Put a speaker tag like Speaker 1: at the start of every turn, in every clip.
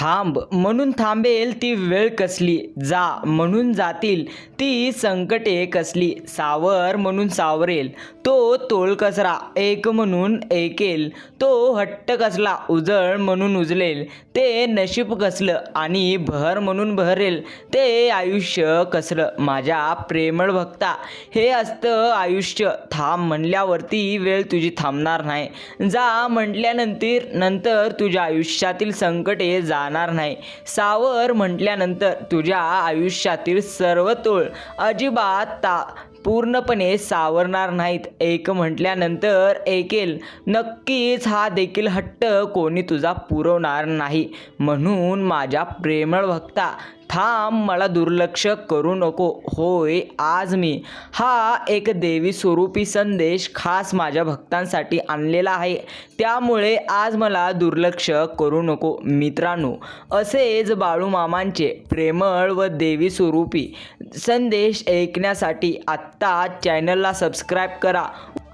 Speaker 1: थांब. म्हणून थांबेल ती वेळ कसली? जा. म्हणून जातील ती संकटे कसली? सावर म्हणून सावरेल. तो तोल कसरा? एक म्हणून ऐकेल तो हट्ट कसला? उजळ म्हणून उजलेल. ते नशीब कसलं? आणि बहर म्हणून बहरेल ते आयुष्य कसलं? माझ्या प्रेमळ भक्ता हे असतं आयुष्य. थांब म्हणल्यावरती वेळ तुझी थांबणार नाही. जा म्हटल्यानंतर नंतर तुझ्या आयुष्यातील संकटे जा जाणार नाही. सावर म्हटल्यानंतर तुझ्या आयुष्यातील सर्व तोळ अजिबात ता पूर्णपणे सावरणार नाहीत. एक म्हटल्यानंतर ऐकेल नक्कीच हा देखील हट्ट कोणी तुझा पुरवणार नाही. म्हणून माझ्या प्रेमळ भक्ता थांब मला दुर्लक्ष करू नको. होय आज मी. हा एक देवी स्वरूपी संदेश खास माझ्या भक्तांसाठी आणलेला आहे. त्यामुळे आज मला दुर्लक्ष करू नको मित्रांनो. असेच बाळूमामांचे प्रेमळ व देवी स्वरूपी संदेश ऐकण्यासाठी आत्ता चॅनलला सबस्क्राईब करा.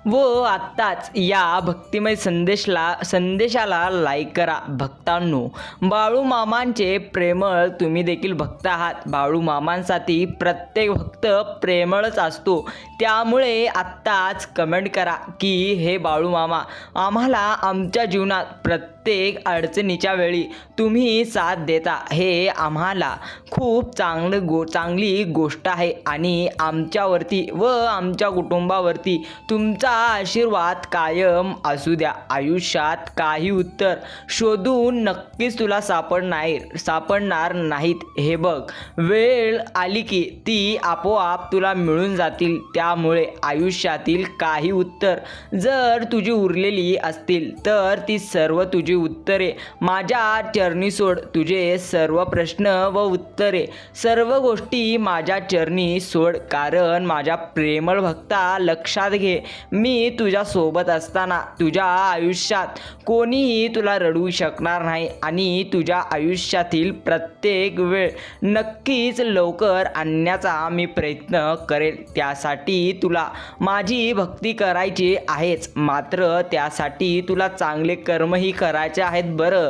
Speaker 1: व आत्ताच या भक्तिमय संदेशला संदेशाला लाईक करा भक्तांनो. बाळूमामांचे प्रेमळ तुम्ही देखील भक्त आहात. बाळूमामांसाठी प्रत्येक भक्त प्रेमळच असतो. त्यामुळे आत्ताच कमेंट करा की हे बाळू मामा आम्हाला आमच्या जीवनात प्रत्येक अडचणीच्या वेळी तुम्ही साथ देता. हे आम्हाला खूप चांगलं गो चांगली गोष्ट आहे आणि आमच्यावरती व आमच्या कुटुंबावरती तुमचा आशीर्वाद कायम असू द्या. आयुष्यात काही उत्तर शोधून नक्कीच तुला सापडणार सापडणार नाहीत. हे बघ वेळ आली की ती आपोआप तुला मिळून जातील. त्या त्यामुळे आयुष्यातील काही उत्तर जर तुझी उरलेली असतील तर ती सर्व तुझी उत्तरे. माझ्या चरणी सोड तुझे सर्व प्रश्न व उत्तरे. सर्व गोष्टी माझ्या चरणी सोड कारण माझ्या प्रेमळ भक्ता लक्षात घे. मी तुझ्या सोबत असताना तुझ्या आयुष्यात कोणीही तुला रडवू शकणार नाही आणि तुझ्या आयुष्यातील प्रत्येक वेळ नक्कीच लवकर आणण्याचा मी प्रयत्न करेल. त्यासाठी तुला माझी भक्ती करायची आहेच. मात्र त्यासाठी तुला चांगले कर्मही करायचे आहेत बरं.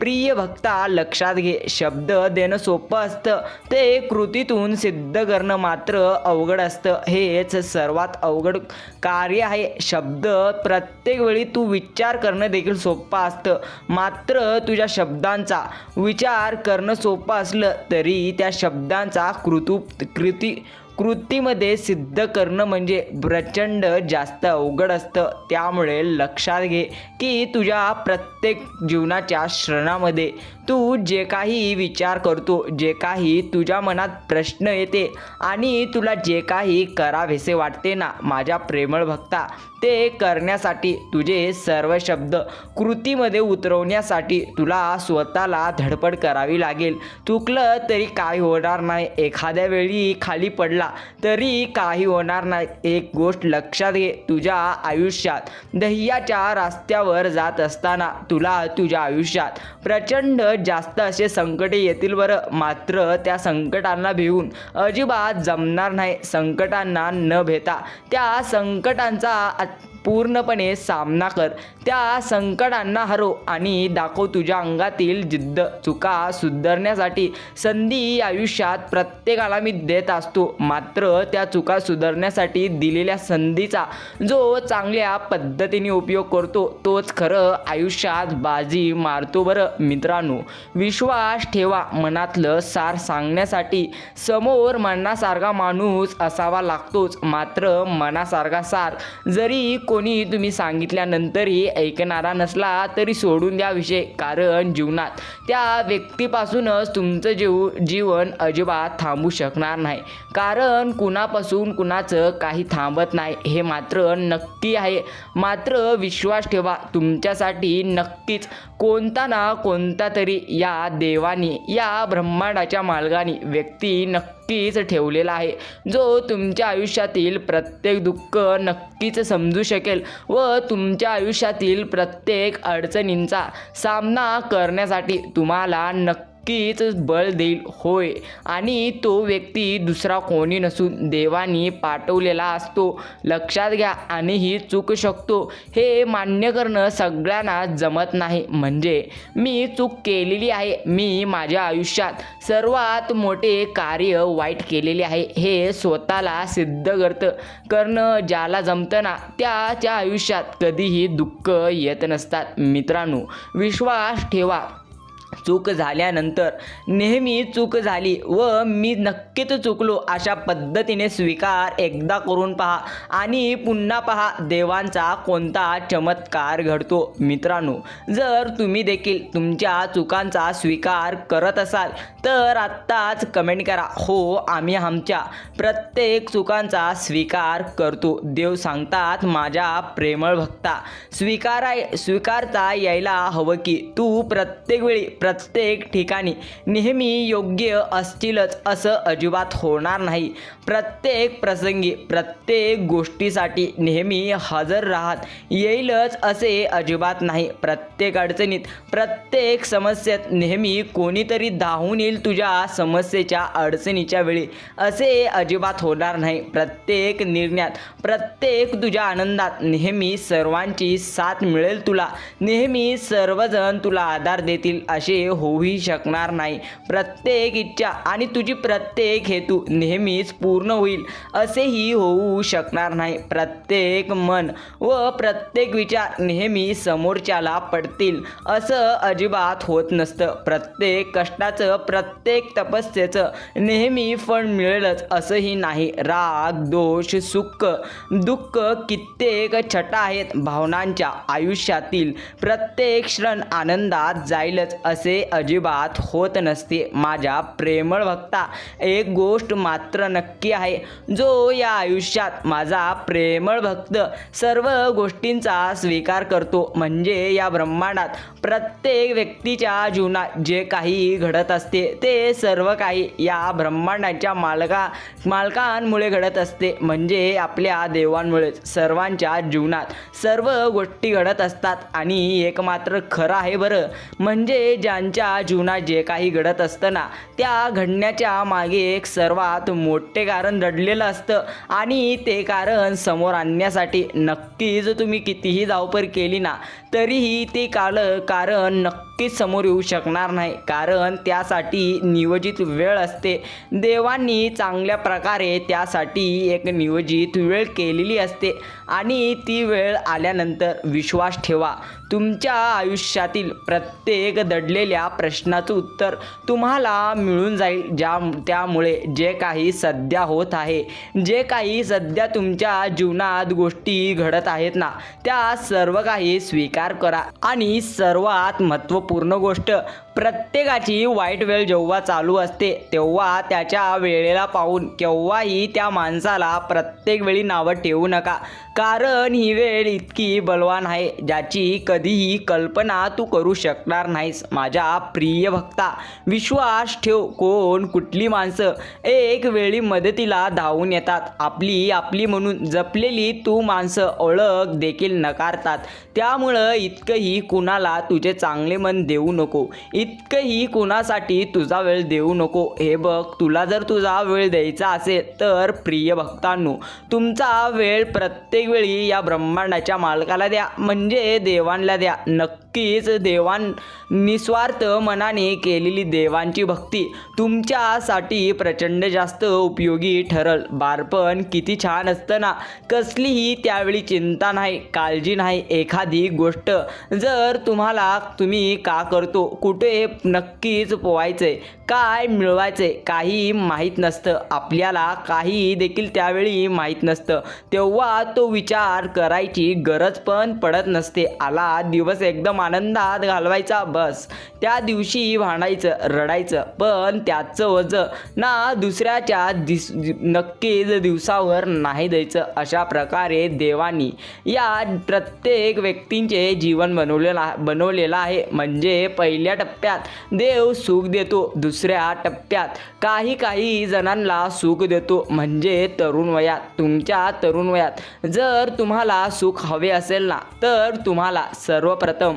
Speaker 1: प्रिय भक्ता लक्षात घे. शब्द देणं सोपं असतं. ते कृतीतून सिद्ध करणं मात्र अवघड असतं. हेच सर्वात अवघड कार्य आहे. शब्द प्रत्येक वेळी तू विचार करणं देखील सोपं असतं. मात्र तुझ्या शब्दांचा विचार करणं सोपं असलं तरी त्या शब्दांचा कृतू कृती कृतीमध्ये सिद्ध करणं म्हणजे प्रचंड जास्त अवघड असतं. त्यामुळे लक्षात घे की तुझ्या प्रत्येक जीवनाच्या क्षणामध्ये तू जे काही विचार करतो जे काही तुझ्या मनात प्रश्न येते आणि तुला जे काही करावेसे वाटते ना माझ्या प्रेमळ भक्ता ते करण्यासाठी तुझे सर्व शब्द कृतीमध्ये उतरवण्यासाठी तुला स्वतःला धडपड करावी लागेल. चुकलं तरी काही होणार नाही. एखाद्या वेळी खाली पडला तरी काही होणार नाही. एक गोष्ट लक्षात घे तुझ्या आयुष्यात दह्याच्या रस्त्यावर जात असताना तुला तुझ्या आयुष्यात प्रचंड जास्त असे संकटे येतील बरं. मात्र त्या संकटांना भिवून अजिबात जमणार नाही. संकटांना न भेता त्या संकटांचा पूर्णपणे सामना कर. त्या संकटांना हरव आणि दाखव तुझ्या अंगातील जिद्द. चुका सुधारण्यासाठी संधी आयुष्यात प्रत्येकाला मी देत असतो. मात्र त्या चुका सुधारण्यासाठी दिलेल्या संधीचा जो चांगल्या पद्धतीने उपयोग करतो तोच खरं आयुष्यात बाजी मारतो बरं मित्रांनो. विश्वास ठेवा मनातलं सार सांगण्यासाठी. समोर मनासारखा माणूस असावा लागतोच. मात्र मनासारखा सार जरी को कोणी तुम्ही सांगितल्यानंतरही ऐकणारा नसला तरी सोडून द्या विषय. कारण जीवनात त्या व्यक्तीपासूनच तुमचं जीव जीवन अजिबात थांबू शकणार नाही. कारण कुणापासून कुणाचं काही थांबत नाही. हे मात्र नक्की आहे. मात्र विश्वास ठेवा. तुमच्यासाठी नक्कीच कोणता ना कोणता तरी या देवानी या ब्रह्मांडाच्या मार्गाने व्यक्ती नक्कीच ठेवलेला आहे. जो तुमच्या आयुष्यातील प्रत्येक दुःख नक्कीच समजू शकेल व तुमच्या आयुष्यातील प्रत्येक अडचणींचा सामना करण्यासाठी तुम्हाला नक्की नक्कीच बळ देईल होय. आणि तो व्यक्ती दुसरा कोणी नसून देवानी पाठवलेला असतो. लक्षात घ्या आणि ही चूक शकतो. हे मान्य करणं सगळ्यांना जमत नाही. म्हणजे मी चूक केलेली आहे मी माझ्या आयुष्यात सर्वात मोठे कार्य वाईट केलेले आहे. हे स्वतःला सिद्ध करतं करणं ज्याला जमतं ना त्याच्या आयुष्यात कधीही दुःख येत नसतात. मित्रांनो विश्वास ठेवा. चूक झाल्यानंतर नेहमी चूक झाली व मी नक्कीच चुकलो अशा पद्धतीने स्वीकार एकदा करून पहा आणि पुन्हा पहा देवांचा कोणता चमत्कार घडतो. मित्रांनो जर तुम्ही देखील तुमच्या चुकांचा स्वीकार करत असाल तर आत्ताच कमेंट करा. हो आम्ही आमच्या प्रत्येक चुकांचा स्वीकार करतो. देव सांगतात माझ्या प्रेमळ भक्ता स्वीकाराय स्वीकारता यायला हवं की तू प्रत्येक वेळी प्रत्येक ठिकाणी नेहमी योग्य असतीलच असं अजिबात होणार नाही. प्रत्येक प्रसंगी प्रत्येक गोष्टीसाठी नेहमी हजर राहत येईलच असे अजिबात नाही. प्रत्येक अडचणीत प्रत्येक समस्येत नेहमी कोणीतरी धावून येईल तुझ्या समस्येच्या अडचणीच्या वेळी. असे अजिबात होणार नाही. प्रत्येक निर्णयात प्रत्येक तुझ्या आनंदात नेहमी सर्वांची साथ मिळेल तुला. नेहमी सर्वजण तुला आधार देतील असे होऊही शकणार नाही. प्रत्येक इच्छा आणि तुझी प्रत्येक हेतू नेहमीच पूर्ण होईल. असेही होऊ शकणार नाही. प्रत्येक मन व प्रत्येक विचार नेहमी समोरच्याला पडतील. असं अजिबात होत नसतं. प्रत्येक कष्टाचं प्रत्येक तपस्येचं नेहमी फळ मिळेलच असंही नाही. राग दोष सुख दुःख कित्येक छटा आहेत भावनांच्या आयुष्यातील. प्रत्येक क्षण आनंदात जाईलच असे अजिबात होत नसते. माझ्या प्रेमळ भक्ता एक गोष्ट मात्र नक्की आहे. जो या आयुष्यात माझा प्रेमळ भक्त सर्व गोष्टींचा स्वीकार करतो. म्हणजे या ब्रह्मांडात प्रत्येक व्यक्तीच्या जीवनात जे काही घडत असते ते सर्व काही या ब्रह्मांडाच्या मालका मालकांमुळे घडत असते. म्हणजे आपल्या देवांमुळेच सर्वांच्या जीवनात सर्व गोष्टी घडत असतात. आणि एक मात्र खरं आहे बरं. म्हणजे ज्यांच्या जीवनात जे काही घडत असतं ना त्या घडण्याच्या मागे एक सर्वात मोठे कारण दडलेलं असतं. आणि ते कारण समोर आणण्यासाठी नक्कीच तुम्ही कितीही धावपर केली ना तरीही ते काल कारण नक्कीच समोर येऊ शकणार नाही. कारण त्यासाठी नियोजित वेळ असते. देवांनी चांगल्या प्रकारे त्यासाठी एक नियोजित वेळ केलेली असते. आणि ती वेळ आल्यानंतर विश्वास ठेवा. तुमच्या आयुष्यातील प्रत्येक दडलेल्या प्रश्नाचं उत्तर तुम्हाला मिळून जाईल. ज्या त्यामुळे जे काही सध्या होत आहे जे काही सध्या तुमच्या जीवनात गोष्टी घडत आहेत ना त्या सर्व काही स्वीकार करा. आणि सर्वात महत्त्वपूर्ण गोष्ट प्रत्येकाची वाईट वेळ जेव्हा चालू असते तेव्हा त्याच्या वेळेला पाहून केव्हाही त्या माणसाला प्रत्येक वेळी नावं ठेवू नका. कारण ही वेळ इतकी बलवान आहे ज्याची कधीही कल्पना तू करू शकणार नाहीस. माझ्या प्रिय भक्ता विश्वास ठेव कोण कुठली माणसं एक वेळी मदतीला धावून येतात. आपली आपली म्हणून जपलेली तू माणसं ओळख देखील नकारतात. त्यामुळं इतकंही कुणाला तुझे चांगले मन देऊ नको. इतकंही कुणासाठी तुझा वेळ देऊ नको. हे बघ तुला जर तुझा वेळ द्यायचा असेल तर प्रिय भक्तांनो तुमचा वेळ प्रत्येक वेळी या ब्रह्मांडाच्या मालकाला द्या म्हणजे देवांना द्या. नक्की नक्कीच देवान निस्वार्थ मनाने केलेली देवांची भक्ती तुमच्यासाठी प्रचंड जास्त उपयोगी ठरल. बारपण किती छान असतं ना कसलीही त्यावेळी चिंता नाही काळजी नाही एखादी गोष्ट जर तुम्हाला तुम्ही का करतो कुठे नक्कीच पोवायचंय काय मिळवायचंय काही माहीत नसतं आपल्याला काही देखील त्यावेळी माहीत नसतं तेव्हा तो विचार करायची गरज पण पडत नसते. आला दिवस एकदम आनंदात घालवायचा बस. त्या दिवशी भांडायचं रडायचं पण त्याचं वज ना दुसऱ्याच्या दिस नक्कीच दिवसावर नाही द्यायचं अशा प्रकारे देवानी या प्रत्येक व्यक्तींचे जीवन बनवलेलं बनवलेलं आहे. म्हणजे पहिल्या टप्प्यात देव सुख देतो दुसऱ्या टप्प्यात काही काही जणांना सुख देतो. म्हणजे तरुण वयात तुमच्या तरुण वयात जर तुम्हाला सुख हवे असेल ना तर तुम्हाला सर्वप्रथम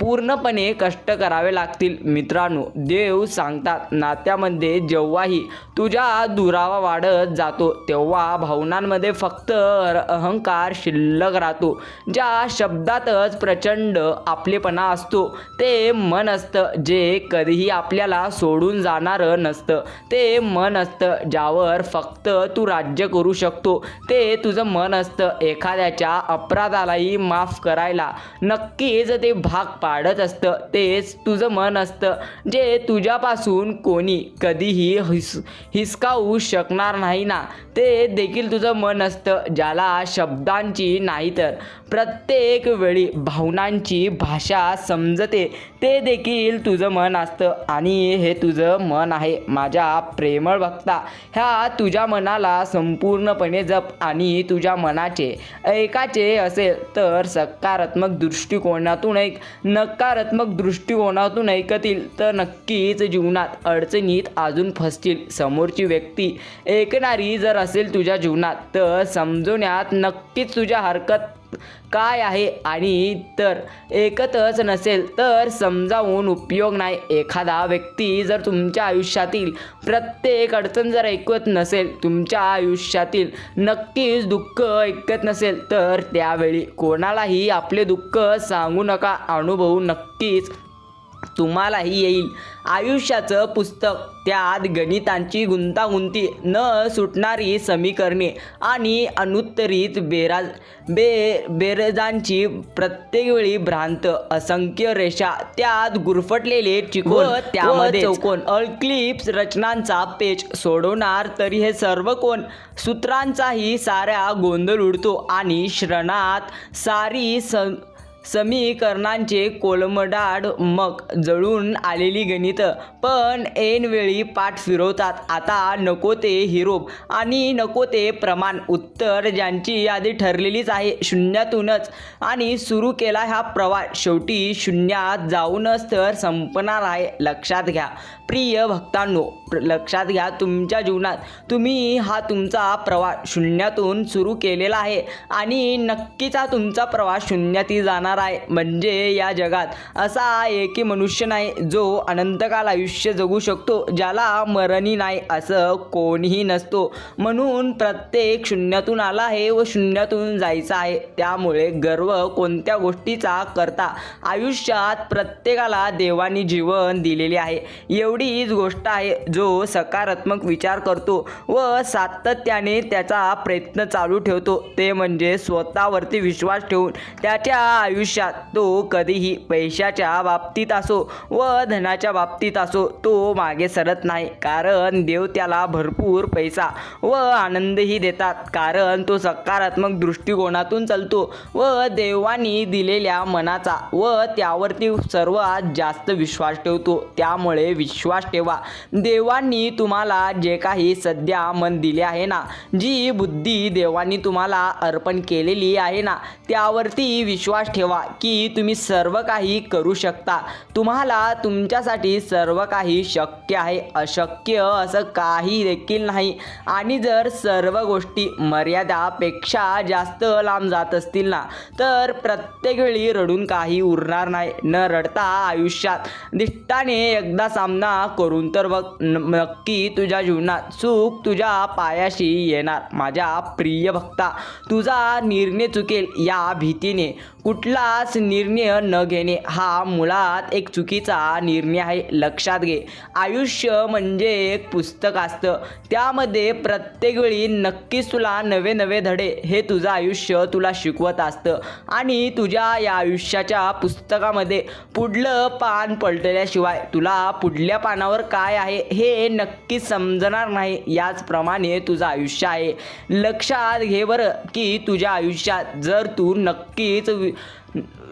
Speaker 1: पूर्णपणे कष्ट करावे लागतील. मित्रांनो देव सांगतात नात्यामध्ये जेव्हाही तुझ्या दुरावा वाढत जातो तेव्हा भावनांमध्ये फक्त अहंकार शिल्लक राहतो. ज्या शब्दातच प्रचंड आपलेपणा असतो ते मन असतं जे कधीही आपल्याला सोडून जाणारं नसतं. ते मन असतं ज्यावर फक्त तू राज्य करू शकतो. ते तुझं मन असतं एखाद्याच्या अपराधालाही माफ करायला. नक्कीच ते भाग पाडत असतं तेच तुझं मन असतं जे तुझ्यापासून कोणी कधीही हिस हिसकावू शकणार नाही ना. ते देखील तुझं मन असतं ज्याला शब्दांची नाही तर. प्रत्येक वेळी भावनांची भाषा समजते ते देखील तुझं मन असतं. आणि हे तुझं मन आहे माझ्या प्रेमळ भक्ता ह्या तुझ्या मनाला संपूर्णपणे जप आणि तुझ्या मनाचे ऐकाचे असेल तर सकारात्मक दृष्टिकोनातून एक नकारात्मक दृष्टिकोनातून ऐकतील तर नक्कीच जीवनात अडचणीत अजून फसतील. समोरची व्यक्ती ऐकणारी जर असेल तुझ्या जीवनात तर समजवण्यात नक्कीच तुझ्या हरकत काय आहे आणि तर एकतच नसेल तर समजावून उपयोग नाही. एखादा व्यक्ती जर तुमच्या आयुष्यातील प्रत्येक अडचण जर ऐकत नसेल तुमच्या आयुष्यातील नक्कीच दुःख ऐकत नसेल तर त्यावेळी कोणालाही आपले दुःख सांगू नका. अनुभवू नक्कीच तुम्हालाही येईल. आयुष्याचं पुस्तक. त्यात गणितांची गुंतागुंती न सुटणारी समीकरणे आणि अनुत्तरित बेराज बे बेरजांची प्रत्येक वेळी भ्रांत असंख्य रेषा. त्यात गुरफटलेले चिकोन त्यामध्ये चौकोन. अळक्लिप्स रचनांचा पेच सोडवणार तरी हे सर्व कोण? सूत्रांचाही साऱ्या गोंधळ उडतो आणि श्रणात सारी सं समीकरणांचे कोलमडाड मग जळून आलेली गणित. पण ऐनवेळी पाठ फिरवतात. आता नको ते हिरोप आणि नको ते प्रमाण उत्तर ज्यांची यादी ठरलेलीच आहे शून्यातूनच. आणि सुरू केला हा प्रवास शेवटी शून्यात जाऊनच तर संपणार आहे. लक्षात घ्या. प्रिय भक्तांनो प्र- लक्षात घ्या तुमच्या जीवनात तुम्ही हा तुमचा प्रवास शून्यातून सुरू केलेला आहे आणि नक्कीच हा तुमचा प्रवास शून्यातही जाणार आहे. म्हणजे या जगात असा एकही मनुष्य नाही जो अनंतकाल आयुष्य जगू शकतो ज्याला मरणी नाही असं कोणीही नसतो. म्हणून प्रत्येक शून्यातून आला आहे व शून्यातून जायचं आहे. त्यामुळे गर्व कोणत्या गोष्टीचा करता आयुष्यात प्रत्येकाला देवानी जीवन दिलेले आहे. एवढीच गोष्ट आहे जो सकारात्मक विचार करतो व सातत्याने त्याचा प्रयत्न चालू ठेवतो. ते म्हणजे स्वतःवरती विश्वास ठेवून त्याच्या आयुष्यात तो कधीही पैशाच्या बाबतीत असो व धनाच्या बाबतीत असो तो मागे सरत नाही. कारण देव त्याला भरपूर पैसा व आनंदही देतात. कारण तो सकारात्मक दृष्टिकोनातून चालतो व देवानी दिलेल्या मनाचा व त्यावरती सर्वात जास्त विश्वास ठेवतो. त्यामुळे विश्वास ठेवा. देवांनी तुम्हाला जे काही सध्या मन दिले आहे ना जी बुद्धी देवांनी तुम्हाला अर्पण केलेली आहे ना त्यावरती विश्वास ठेवा की तुम्ही सर्व काही करू शकता. तुम्हाला तुमच्यासाठी सर्व काही शक्य आहे. अशक्य असं काही देखील नाही. आणि जर सर्व गोष्टी मर्यादापेक्षा जास्त लांब जात असतील ना तर प्रत्येक वेळी रडून काही उरणार नाही. न रडता आयुष्यात दिष्टाने एकदा सामना करून तर बघ नक्की तुझ्या जीवनात सुख तुझ्या पायाशी येणार. माझ्या प्रिय भक्ता तुझा निर्णय चुकेल या भीतीने. कुठलाच निर्णय न घेणे हा मुळात एक चुकीचा निर्णय आहे लक्षात घे. आयुष्य म्हणजे एक पुस्तक असतं. त्यामध्ये प्रत्येक वेळी नक्कीच तुला नवे नवे धडे हे तुझं आयुष्य तुला शिकवत असतं. आणि तुझ्या या आयुष्याच्या पुस्तकामध्ये पुढलं पान पलटल्याशिवाय तुला पुढल्या पानावर काय आहे हे नक्कीच समजणार नाही. याचप्रमाणे तुझं आयुष्य आहे. लक्षात घे बरं की तुझ्या आयुष्यात जर तू नक्कीच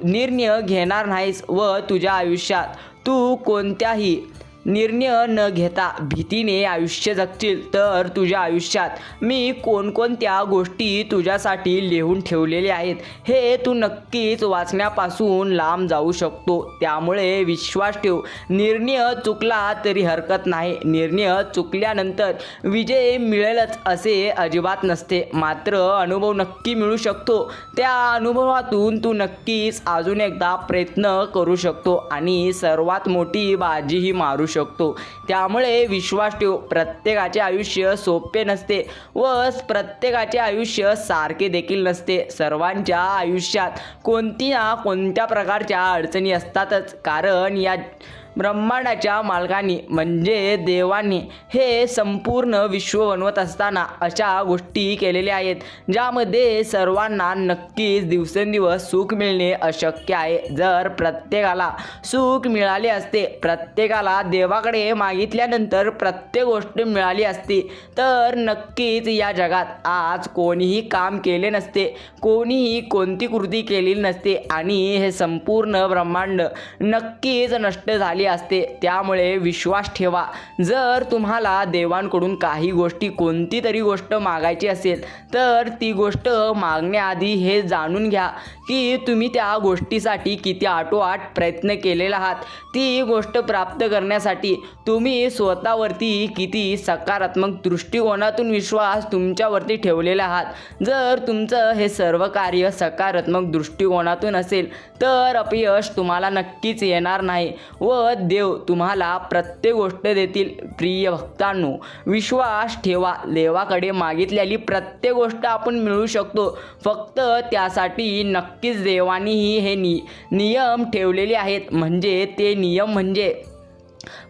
Speaker 1: निर्णय घेणार नाहीस व तुझ्या आयुष्यात तू कोणत्याही निर्णय न घेता भीतीने आयुष्य जगतील. तर तुझ्या आयुष्यात मी कोणकोणत्या गोष्टी तुझ्यासाठी लिहून ठेवलेले आहेत हे तू नक्कीच वाचण्यापासून लांब जाऊ शकतो. त्यामुळे विश्वास ठेव. निर्णय चुकला तरी हरकत नाही. निर्णय चुकल्यानंतर विजय मिळेलच असे अजिबात नसते. मात्र अनुभव नक्की मिळू शकतो. त्या अनुभवातून तू नक्कीच अजून एकदा प्रयत्न करू शकतो आणि सर्वात मोठी बाजीही मारू शकतो त्यामुळे विश्वास ठेव. प्रत्येकाचे आयुष्य सोपे नसते व प्रत्येकाचे आयुष्य सारखे देखील नसते. सर्वांच्या आयुष्यात कोणती ना कोणत्या प्रकारच्या अडचणी असतातच. कारण या ब्रह्मांडाच्या मालकांनी म्हणजे देवांनी हे संपूर्ण विश्व बनवत असताना अशा गोष्टी केलेल्या आहेत ज्यामध्ये सर्वांना नक्कीच दिवसेंदिवस सुख मिळणे अशक्य आहे. जर प्रत्येकाला सुख मिळाले असते प्रत्येकाला देव देवाकडे मागितल्यानंतर प्रत्येक गोष्ट मिळाली असती. तर नक्कीच या जगात आज कोणीही काम केले नसते. कोणीही कोणती कृती केलेली नसते. आणि हे संपूर्ण ब्रह्मांड नक्कीच नष्ट झाले असते. त्यामुळे विश्वास ठेवा. जर तुम्हाला देवांकडून काही गोष्टी कोणती तरी गोष्ट मागायची असेल तर ती गोष्ट मागण्याआधी हे जाणून घ्या की तुम्ही त्या गोष्टीसाठी किती आटोआट प्रयत्न केलेला आहात. ती गोष्ट प्राप्त करण्यासाठी तुम्ही स्वतःवरती किती सकारात्मक दृष्टिकोनातून विश्वास तुमच्यावरती ठेवलेला आहात. जर तुमचं हे सर्व कार्य सकारात्मक दृष्टिकोनातून असेल तर अपयश तुम्हाला नक्कीच येणार नाही व देव तुम्हाला प्रत्येक गोष्ट देतील. प्रिय भक्तांनो विश्वास ठेवा. देवाकडे मागितलेली प्रत्येक गोष्ट आपण मिळू शकतो. फक्त त्यासाठी नक्कीच देवानीही हे नि नियम ठेवलेले आहेत. म्हणजे ते नियम म्हणजे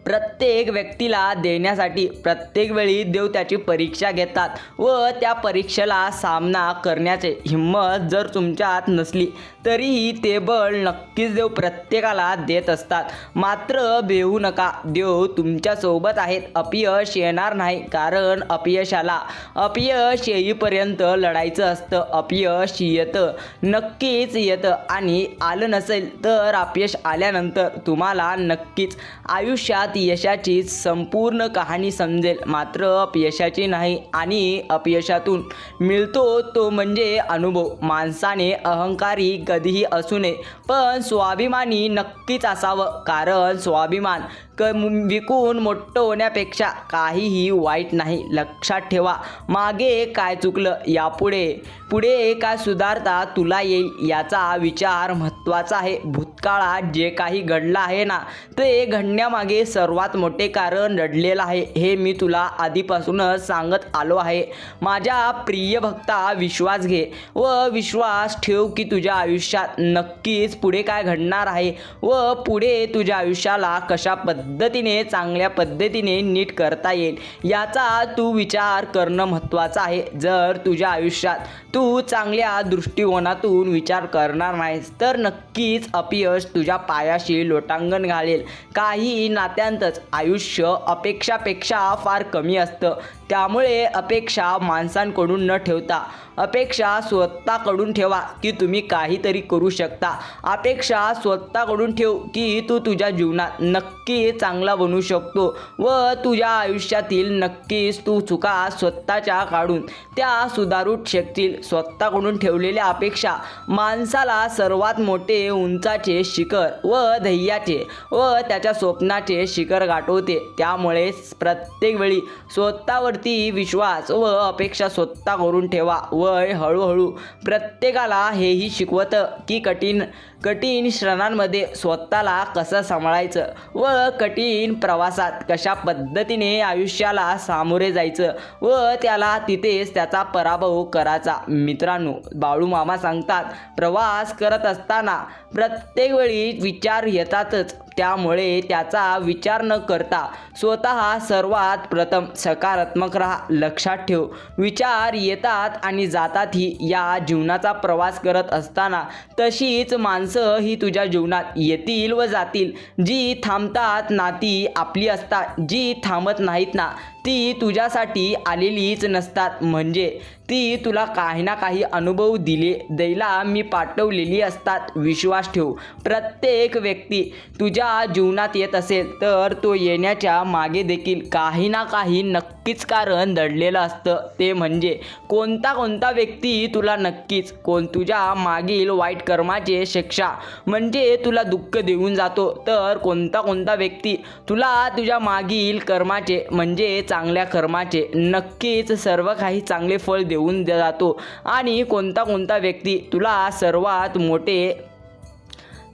Speaker 1: प्रत्येक व्यक्तीला देण्यासाठी प्रत्येक वेळी देव त्याची परीक्षा घेतात व त्या परीक्षेला सामना करण्याचे हिंमत जर तुमच्यात नसली तरीही ते बळ नक्कीच देव प्रत्येकाला देत असतात. मात्र भेऊ नका देव तुमच्यासोबत आहेत. अपयश येणार नाही कारण अपयशाला अपयश येईपर्यंत लढायचं असतं. अपयश येतं नक्कीच येतं. आणि आलं नसेल तर अपयश आल्यानंतर तुम्हाला नक्कीच आयुष्यात यशाची संपूर्ण कहाणी समजेल. मात्र अपयशाची नाही आणि अपयशातून मिळतो तो म्हणजे अनुभव. माणसाने अहंकारी कधीही असू नये पण स्वाभिमानी नक्कीच असावं. कारण स्वाभिमान क विकून मोठं होण्यापेक्षा काहीही वाईट नाही. लक्षात ठेवा मागे काय चुकलं यापुढे. पुढे काय सुधारता तुला येईल याचा विचार महत्त्वाचा आहे. भूतकाळात जे काही घडलं आहे ना ते घडण्यामागे सर्वात मोठे कारण रडलेलं आहे. हे मी तुला आधीपासूनच सांगत आलो आहे. माझ्या प्रिय भक्ता विश्वास घे व विश्वास ठेव की तुझ्या आयुष्यात नक्कीच पुढे काय घडणार आहे व पुढे तुझ्या आयुष्याला कशा पद्धतीने चांगल्या पद्धतीने नीट करता येईल. याचा तू विचार करणं महत्त्वाचं आहे. जर तुझ्या आयुष्यात तू चांगल्या दृष्टिकोनातून विचार करणार नाहीस तर नक्कीच अपयश तुझ्या पायाशी लोटांगण घालेल. काही नात्यांतच आयुष्य अपेक्षापेक्षा फार कमी असतं. त्यामुळे अपेक्षा माणसांकडून न ठेवता अपेक्षा स्वतःकडून ठेवा की तुम्ही काहीतरी करू शकता. अपेक्षा स्वतःकडून ठेव की तू तुझ्या जीवनात नक्की चांगला बनू शकतो व तुझ्या आयुष्यातील नक्कीच तू चुका स्वतःच्या काढून त्या सुधारू शकतील. स्वतःकडून ठेवलेल्या अपेक्षा माणसाला सर्वात मोठे उंचाचे शिखर व ध्येयाचे व त्याच्या स्वप्नाचे शिखर गाठवते. त्यामुळे प्रत्येक वेळी स्वतःवर स्वतःवरती विश्वास व अपेक्षा स्वतः करून ठेवा. व हळूहळू प्रत्येकाला हेही शिकवत की कठीण कठीण क्षणांमध्ये स्वतःला कसं सांभाळायचं व कठीण प्रवासात कशा पद्धतीने आयुष्याला सामोरे जायचं व त्याला तिथेच त्याचा पराभव करायचा. मित्रांनो बाळू मामा सांगतात प्रवास करत असताना प्रत्येक वेळी विचार येतातच. त्यामुळे त्याचा विचार न करता स्वतः सर्वात प्रथम सकारात्मक राहा लक्षात ठेव. विचार येतात आणि जातातही या जीवनाचा प्रवास करत असताना तशीच माणसं ही तुझ्या जीवनात येतील व जातील. जी थांबतात नाती आपली असतात जी थांबत नाहीत ना ती तुझ्यासाठी आलेलीच नसतात. म्हणजे ती तुला काही ना काही अनुभव दिले द्यायला मी पाठवलेली असतात. विश्वास ठेव. प्रत्येक व्यक्ती तुझ्या जीवनात येत असेल तर तो येण्याच्या मागे देखील काही ना काही नक्कीच कारण दडलेलं असतं. ते म्हणजे कोणता कोणता व्यक्ती तुला नक्कीच कोण तुझ्या मागील वाईट कर्माचे शिक्षा म्हणजे तुला दुःख देऊन जातो. तर कोणता कोणता व्यक्ती तुला तुझ्या मागील कर्माचे म्हणजे चांगल्या कर्माचे नक्कीच सर्व काही चांगले फळ देऊन जातो. आणि कोणता कोणता व्यक्ती तुला सर्वात मोठे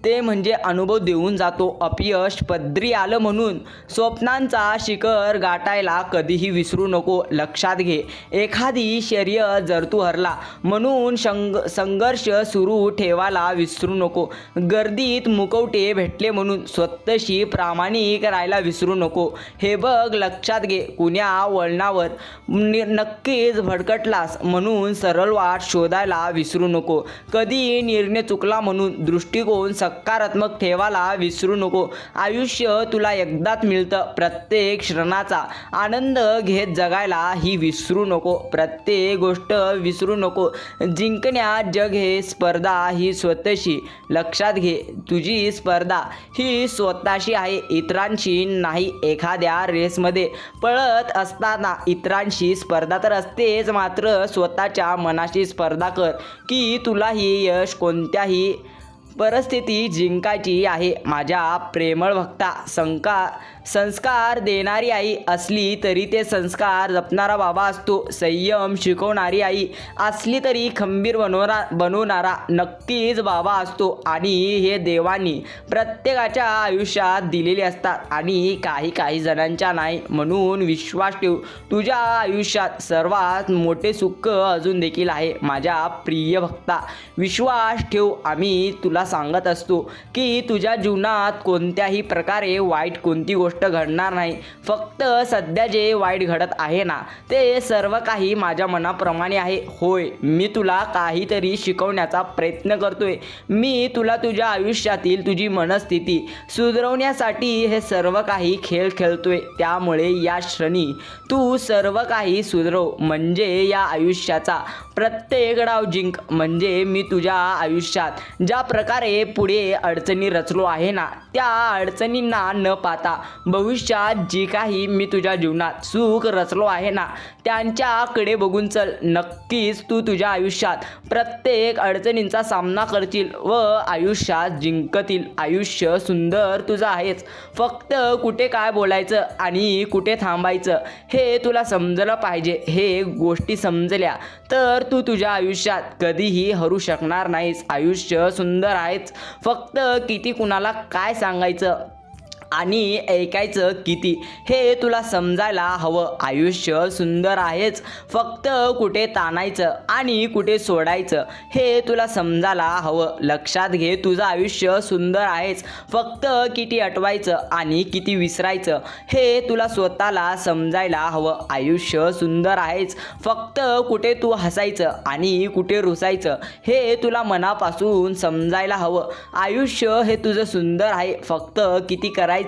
Speaker 1: ते म्हणजे अनुभव देऊन जातो. अपयश पदरी आलं म्हणून स्वप्नांचा शिखर गाठायला कधीही विसरू नको. लक्षात घे. एखादी शर्य जर तू हरला म्हणून संग संघर्ष सुरू ठेवायला विसरू नको. गर्दीत मुकवटे भेटले म्हणून स्वतःशी प्रामाणिक राहायला विसरू नको. हे बघ लक्षात घे. कुण्या वळणावर नक्कीच भडकटलास म्हणून सरळ वाट शोधायला विसरू नको. कधी निर्णय चुकला म्हणून दृष्टिकोन सकारात्मक ठेवायला विसरू नको. आयुष्य तुला एकदाच मिळतं. प्रत्येक क्षणाचा आनंद घेत जगायला ही विसरू नको. प्रत्येक गोष्ट विसरू नको. जिंकण्यात जग हे स्पर्धा ही स्वतःशी लक्षात घे. तुझी स्पर्धा ही स्वतःशी आहे इतरांशी नाही. एखाद्या रेसमध्ये पळत असताना इतरांशी स्पर्धा तर असतेच मात्र स्वतःच्या मनाशी स्पर्धा कर की तुला ही यश कोणत्याही परिस्थिती जिंकायची आहे. माझ्या प्रेमळ भक्ता संका संस्कार देणारी आई असली तरी ते संस्कार जपणारा बाबा असतो. संयम शिकवणारी आई असली तरी खंबीर बनवणार बनवणारा नक्कीच बाबा असतो. आणि हे देवानी प्रत्येकाच्या आयुष्यात दिलेले असतात. आणि काही काही जणांच्या नाही म्हणून विश्वास ठेव. तुझ्या आयुष्यात सर्वात मोठे सुख अजून देखील आहे. माझ्या प्रिय भक्ता विश्वास ठेव. आम्ही तुला सांगत असतो की तुझ्या जीवनात कोणत्याही प्रकारे वाईट कोणती गोष्ट घडणार नाही. फक्त सध्या जे वाईट घडत आहे ना ते सर्व काही माझ्या मनाप्रमाणे आहे. होय मी तुला काहीतरी शिकवण्याचा प्रयत्न करतोय. मी तुला तुझ्या आयुष्यातील तुझी मनस्थिती सुधरवण्यासाठी हे सर्व काही खेळ खेळतोय. त्यामुळे या क्षणी तू सर्व काही सुधरव. म्हणजे या आयुष्याचा प्रत्येक डाव जिंक म्हणजे मी तुझ्या आयुष्यात ज्या प्रकारे पुढे अडचणी रचलो आहे ना त्या अडचणींना न पाहता भविष्यात जी काही मी तुझ्या जीवनात सुख रचलो आहे ना त्यांच्याकडे बघून चल. नक्कीच तू तुझ्या आयुष्यात प्रत्येक अडचणींचा सामना करशील व आयुष्यात जिंकतील. आयुष्य सुंदर तुझं आहेच. फक्त कुठे काय बोलायचं आणि कुठे थांबायचं हे तुला समजलं पाहिजे. हे गोष्टी समजल्या तर तू तुझ्या आयुष्यात कधीही हरू शकणार नाहीस. आयुष्य सुंदर आहेच. फक्त किती कुणाला काय सांगायचं? आणि ऐकायचं किती? हे तुला समजायला हवं. आयुष्य सुंदर आहेच. फक्त कुठे ताणायचं आणि कुठे सोडायचं हे तुला समजायला हवं. लक्षात घे तुझं आयुष्य सुंदर आहेच. फक्त किती अटवायचं आणि किती विसरायचं हे तुला स्वतःला समजायला हवं. आयुष्य सुंदर आहेच. फक्त कुठे तू हसायचं आणि कुठे रुसायचं हे तुला मनापासून समजायला हवं. आयुष्य हे तुझं सुंदर आहे. फक्त किती करायचं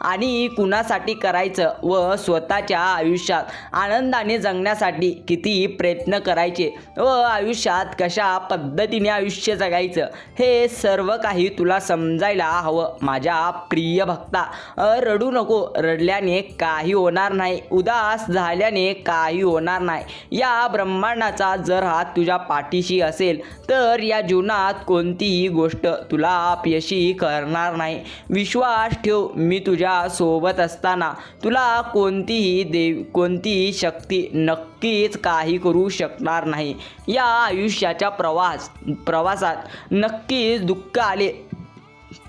Speaker 1: आणि कुणासाठी करायचं व स्वतःच्या आयुष्यात आनंदाने जगण्यासाठी किती प्रयत्न करायचे व आयुष्यात कशा पद्धतीने आयुष्य जगायचं हे सर्व काही तुला समजायला हवं. माझ्या प्रिय भक्ता रडू नको. रडल्याने काही होणार नाही. उदास झाल्याने काही होणार नाही. या ब्रह्मांडाचा जर हात तुझ्या पाठीशी असेल तर या जीवनात कोणतीही गोष्ट तुला अपयशी करणार नाही. विश्वास ठेव. मी तुझ्या सोबत असताना तुला कोणतीही देव कोणतीही शक्ती नक्कीच काही करू शकणार नाही. या आयुष्याच्या प्रवास प्रवासात नक्कीच दुःख आले.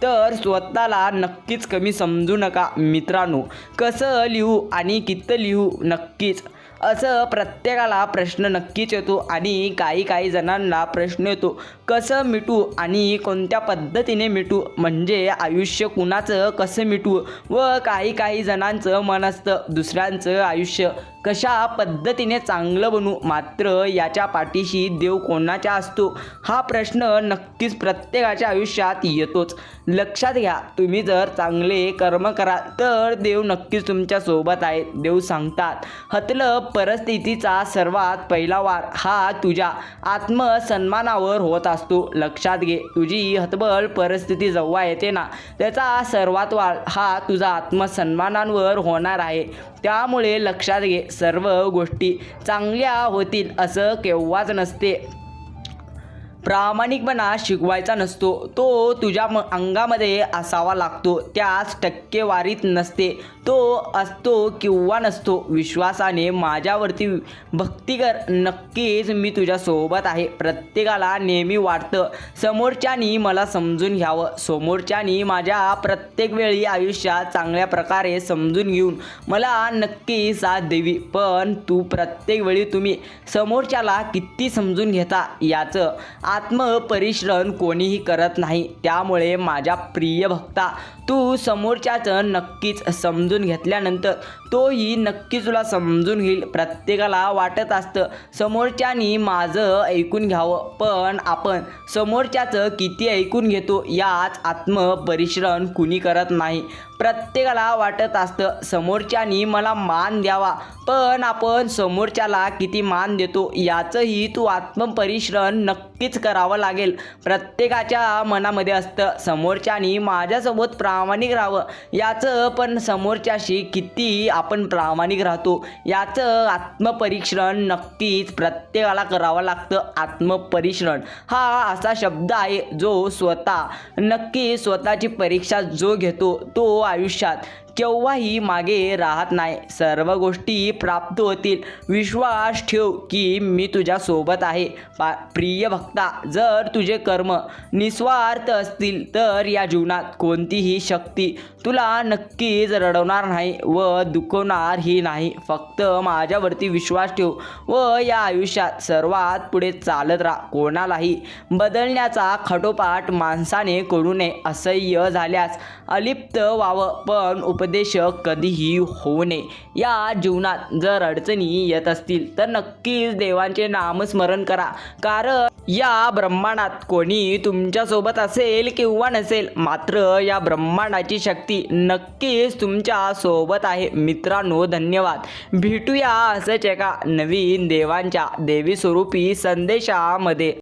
Speaker 1: तर स्वतःला नक्कीच कमी समजू नका मित्रांनो. कसं लिहू आणि कितं लिहू नक्कीच. असं प्रत्येकाला प्रश्न नक्कीच येतो आणि काही काही जणांना प्रश्न येतो. कसं मिटू आणि कोणत्या पद्धतीने मिटू? म्हणजे आयुष्य कुणाचं कसं मिटू व काही काही जणांचं मन असतं दुसऱ्यांचं आयुष्य. कशा पद्धतीने चांगलं बनू? मात्र याच्या पाठीशी देव कोणाचा असतो? हा प्रश्न नक्कीच प्रत्येकाच्या आयुष्यात येतोच. लक्षात घ्या तुम्ही जर चांगले कर्म कराल तर देव नक्कीच तुमच्यासोबत आहे. देव सांगतात हतलं परिस्थितीचा सर्वात पहिला वार हा तुझ्या आत्मसन्मानावर होत असतो. लक्षात घे. तुझी हतबल परिस्थिती जेव्हा येते ना. त्याचा सर्वात वार हा तुझा आत्मसन्मानांवर होणार आहे. त्यामुळे लक्षात घे सर्व गोष्टी चांगल्या होतील असं केव्हाच नसते. प्रामाणिकपणा शिकवायचा नसतो. तो तुझ्या म अंगामध्ये असावा लागतो. त्याच टक्केवारीत नसते. तो असतो किंवा नसतो विश्वासाने माझ्यावरती भक्ती कर. नक्कीच मी तुझ्यासोबत आहे. प्रत्येकाला नेहमी वाटतं. समोरच्यानी मला समजून घ्यावं. समोरच्यानी माझ्या प्रत्येक वेळी आयुष्यात चांगल्या प्रकारे समजून घेऊन मला नक्की साथ देवी. पण तू प्रत्येक वेळी तुम्ही समोरच्याला किती समजून घेता याचं आत्मपरिश्रण कोणीही करत नाही. त्यामुळे माझ्या प्रिय भक्ता तू समोरच्याचं नक्कीच समजून घेतल्यानंतर तोही नक्की तुला समजून घेईल. प्रत्येकाला वाटत असतं समोरच्यानी माझं ऐकून घ्यावं. पण आपण समोरच्याचं किती ऐकून घेतो याच आत्मपरिश्रण कुणी करत नाही. प्रत्येकाला वाटत असतं समोरच्यानी मला मान द्यावा. पण आपण समोरच्याला किती मान देतो याचंही तू आत्मपरिश्रण नक्कीच करावं लागेल. प्रत्येकाच्या मनामध्ये असतं समोरच्यानी माझ्यासोबत प्रामाणिक राहावं. याचं पण समोरच्याशी किती आपण प्रामाणिक राहतो याचं आत्मपरीक्षण नक्कीच प्रत्येकाला करावं लागतं आत्मपरिश्रण हा असा शब्द आहे जो स्वतः नक्की स्वतःची परीक्षा जो घेतो तो आयुष्यात. केव्हाही मागे राहत नाही. सर्व गोष्टी प्राप्त होतील. विश्वास ठेव की मी तुझ्या सोबत आहे. पा प्रिय भक्ता जर तुझे कर्म निस्वार्थ असतील तर या जीवनात कोणतीही शक्ती तुला नक्कीच रडवणार नाही व दुखवणारही नाही. फक्त माझ्यावरती विश्वास ठेव व या आयुष्यात सर्वात पुढे चालत राहा. कोणालाही बदलण्याचा खटोपाट माणसाने करू नये. असह्य झाल्यास अलिप्त व्हावं. पण उप उपदेशक कधीही होऊ नये. या जीवनात जर अडचणी येत असतील तर नक्कीच देवांचे नामस्मरण करा. कारण या ब्रह्मांडात कोणी तुमच्यासोबत असेल किंवा नसेल मात्र या ब्रह्मांडाची शक्ती नक्कीच तुमच्यासोबत आहे. मित्रांनो धन्यवाद. भेटूया असंच एका नवीन देवांच्या देवी स्वरूपी संदेशामध्ये.